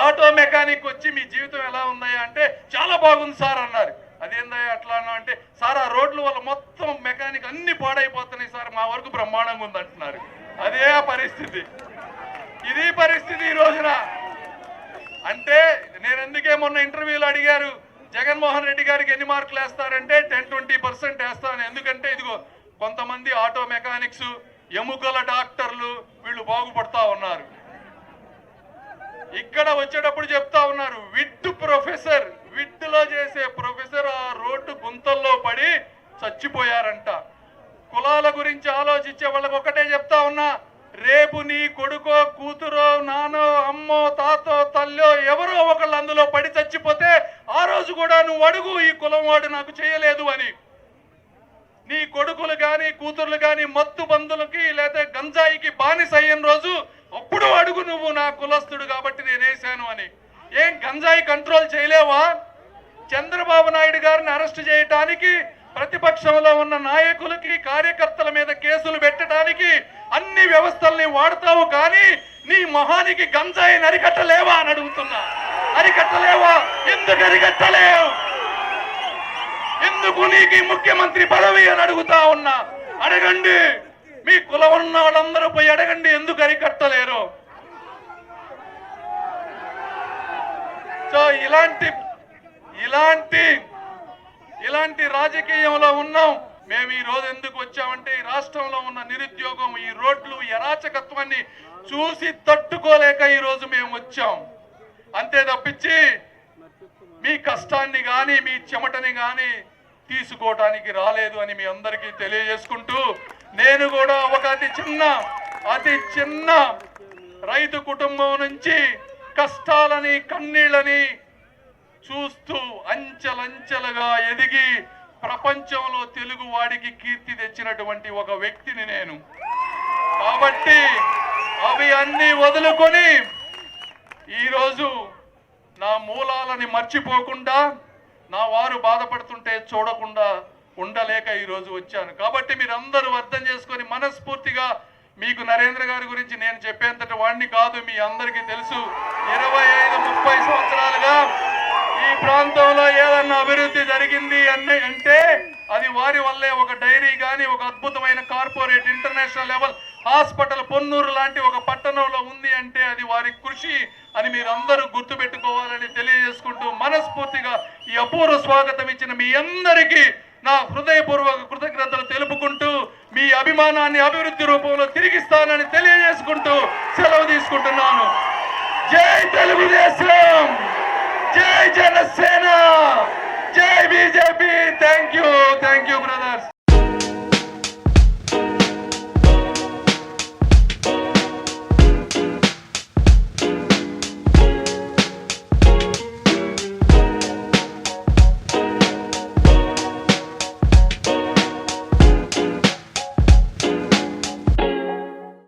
Auto mechanic వచ్చి మీ జీవితం ఎలా ఉందయ్యా అంటే చాలా బాగుంది సార్ అన్నారు. అదేందయ్యా అట్లా అంటే సార్ ఆ రోడ్ల వల్ల మొత్తం మెకానిక్ అన్ని పాడైపోతున్నాయి సార్ మా వరకు బ్రహ్మాండంగా ఉంది అంటున్నారు. అదే ఆ పరిస్థితి. ఇది పరిస్థితి ఈ రోజున. అంటే నేను ఎందుకే మొన్న ఇంటర్వ్యూలో అడిగారు జగన్మోహన్ రెడ్డి గారికి ఎన్ని మార్కులు వేస్తారంటే టెన్ ట్వంటీ పర్సెంట్ వేస్తాను. ఎందుకంటే ఇదిగో కొంతమంది ఆటో మెకానిక్స్ ఎముకల డాక్టర్లు వీళ్ళు బాగుపడతా ఉన్నారు. ఇక్కడ వచ్చేటప్పుడు చెప్తా ఉన్నారు విట్ ప్రొఫెసర్ విట్లో చేసే ప్రొఫెసర్ ఆ రోడ్డు గుంతల్లో పడి చచ్చిపోయారంట. కులాల గురించి ఆలోచించే వాళ్ళకి ఒకటే చెప్తా ఉన్నా రేపు నీ కొడుకో కూతురో నానో అమ్మో తాతో తల్లో ఎవరో ఒకళ్ళు అందులో పడి చచ్చిపోతే ఆ రోజు కూడా నువ్వు అడుగు ఈ కులం వాడు నాకు చేయలేదు అని. నీ కొడుకులు కానీ కూతుర్లు కానీ మత్తు బంధులకి లేదా గంజాయికి బానిస అయిన రోజు ఎప్పుడు అడుగు నువ్వు నా కులస్తుడు కాబట్టి నేను అని. ఏం గంజాయి కంట్రోల్ చేయలేవా? చంద్రబాబు నాయుడు గారిని అరెస్ట్ చేయటానికి ప్రతిపక్షంలో ఉన్న నాయకులకి కార్యకర్తల మీద కేసులు పెట్టడానికి అన్ని వ్యవస్థల్ని వాడతావు కానీ నీ మొహానికి గంజాయిని అరికట్టలేవా అని అడుగుతున్నా. అరికట్టలేవా ఎందుకు అరికట్టలేవు ఎందుకు నీకు ముఖ్యమంత్రి పదవి అని అడుగుతా ఉన్నా? అడగండి. మీ కులం ఉన్న వాళ్ళందరూ పోయి అడగండి ఎందుకు అరికట్టలేరు? సో ఇలాంటి ఇలాంటి ఇలాంటి రాజకీయంలో ఉన్నాం. మేము ఈ రోజు ఎందుకు వచ్చామంటే ఈ రాష్ట్రంలో ఉన్న నిరుద్యోగం ఈ రోడ్లు ఈ అరాచకత్వాన్ని చూసి తట్టుకోలేక ఈ రోజు మేము వచ్చాం. అంతే తప్పించి మీ కష్టాన్ని కానీ మీ చెమటని కానీ తీసుకోవటానికి రాలేదు అని మీ అందరికీ తెలియజేసుకుంటూ నేను కూడా ఒక అతి చిన్న అతి చిన్న రైతు కుటుంబం నుంచి కష్టాలని కన్నీళ్ళని చూస్తూ అంచెలంచెలుగా ఎదిగి ప్రపంచంలో తెలుగు వాడికి కీర్తి తెచ్చినటువంటి ఒక వ్యక్తిని నేను. కాబట్టి అవి అన్ని వదులుకొని ఈరోజు నా మూలాలని మర్చిపోకుండా నా వారు బాధపడుతుంటే చూడకుండా ఉండలేక ఈరోజు వచ్చాను. కాబట్టి మీరందరూ అర్థం చేసుకొని మనస్ఫూర్తిగా మీకు నరేంద్ర గారి గురించి నేను చెప్పేంతటి వాడిని కాదు మీ అందరికీ తెలుసు. ఇరవై ఐదు ముప్పై సంవత్సరాలుగా ఈ ప్రాంతంలో ఏదన్నా అభివృద్ధి జరిగింది అని అంటే అది వారి వల్లే ఒక డైరీ కానీ ఒక అద్భుతమైన corporate international level hospital Ponnur లాంటి ఒక పట్టణంలో ఉంది అంటే అది వారి కృషి అని మీరందరూ గుర్తుపెట్టుకోవాలని తెలియజేసుకుంటూ మనస్ఫూర్తిగా ఈ అపూర్వ స్వాగతం ఇచ్చిన మీ అందరికీ నా హృదయపూర్వక కృతజ్ఞతలు తెలుపుకుంటూ మీ అభిమానాన్ని అభివృద్ధి రూపంలో తిరిగిస్తానని తెలియజేసుకుంటూ సెలవు తీసుకుంటున్నాను. జై తెలుగుదేశం! జై జనసేన! జై BJP! Thank you thank you brother